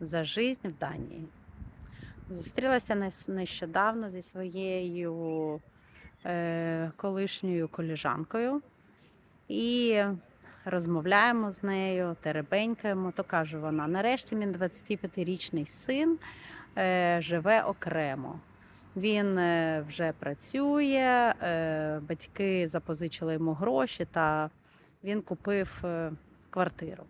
за жизнь в Данії. Зустрілася нещодавно зі своєю е, колишньою коліжанкою і розмовляємо з нею, теребенькаємо. То каже вона: нарешті мій 25-річний син е, живе окремо. Він е, вже працює, е, батьки запозичили йому гроші, та він купив е, квартиру.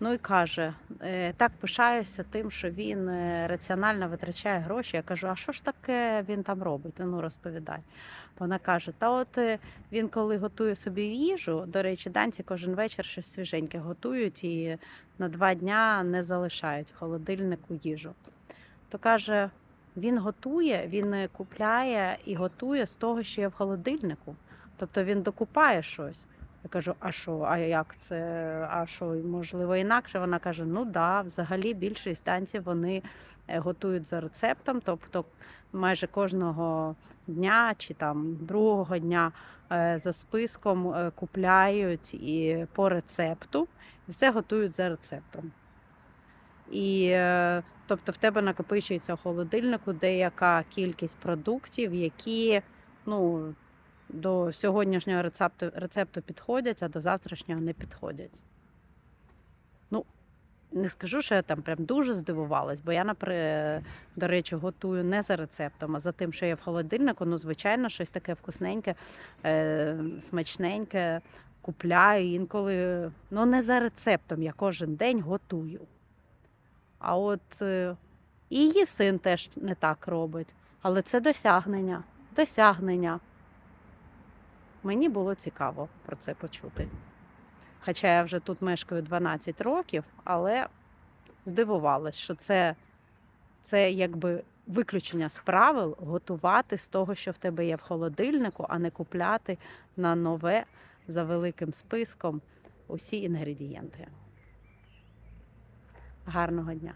Ну і каже: е, так пишаюся тим, що він е, раціонально витрачає гроші. Я кажу, а що ж таке він там робить? Ну розповідай. Вона каже: Та от е, він коли готує собі їжу, до речі, данці кожен вечір щось свіженьке готують і на два дня не залишають в холодильнику їжу. То каже, він готує, він купляє і готує з того, що є в холодильнику. Тобто він докупає щось. Я кажу, а що, а як це? А що, можливо, інакше? Вона каже: ну да, взагалі більшість танців вони е, готують за рецептом, тобто майже кожного дня чи там другого дня е, за списком е, купляють і по рецепту, і все готують за рецептом. І тобто в тебе накопичується в холодильнику деяка кількість продуктів, які ну, до сьогоднішнього рецепту, рецепту підходять, а до завтрашнього не підходять. Ну, не скажу, що я там прям дуже здивувалась, бо я, напри- до речі, готую не за рецептом, а за тим, що є в холодильнику. Ну, звичайно, щось таке вкусненьке, е, смачненьке купляю інколи. Ну, не за рецептом, я кожен день готую. А от е, і її син теж не так робить. Але це досягнення. Досягнення. Мені було цікаво про це почути. Хоча я вже тут мешкаю 12 років, але здивувалась, що це, це якби виключення з правил готувати з того, що в тебе є в холодильнику, а не купляти на нове за великим списком усі інгредієнти. Гарного дня!